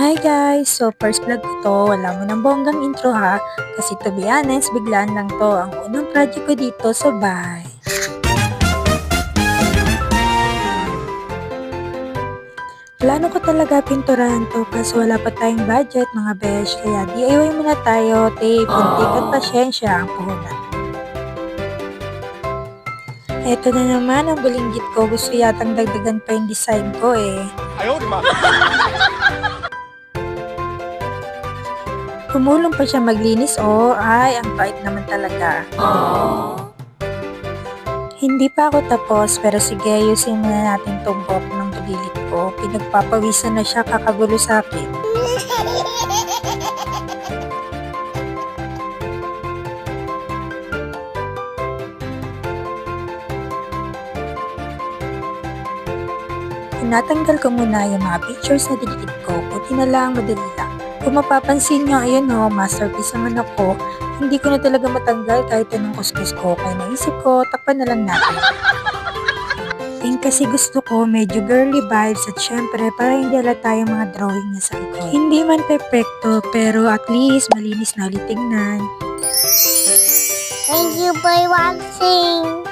Hi guys! So first vlog ko to, wala mo ng bonggang intro ha, kasi to be honest, biglaan lang to ang unang project ko dito, so bye! Plano ko talaga pinturahan to kaso wala pa tayong budget mga besh, kaya DIY muna tayo, tape, ah. kuntik at pasyensya ang puhunan. Eto na naman ang bulinggit ko. Gusto yatang dagdagan pa yung design ko eh. Ayaw, di Tumulong pa siya maglinis, oh. Ay, ang bait naman talaga. Hindi pa ako tapos, pero sige, ayusin muna natin tong buhok ng bulilit ko. Pinagpapawisan na siya, kakagulo sa akin. Tinatanggal ko muna yung mga pictures sa dilikit ko, buti na lang madali lang. Kung mapapansin nyo, ayun o, masterpiece naman ako. Hindi ko na talaga matanggal kahit anong kuskus ko. Kaya naisip ko, takpan na lang natin. Pink kasi gusto ko, medyo girly vibes at syempre para hindi halata yung mga drawing niya sa likod. Hindi man perfecto, pero at least malinis na ulit tingnan. Thank you for watching.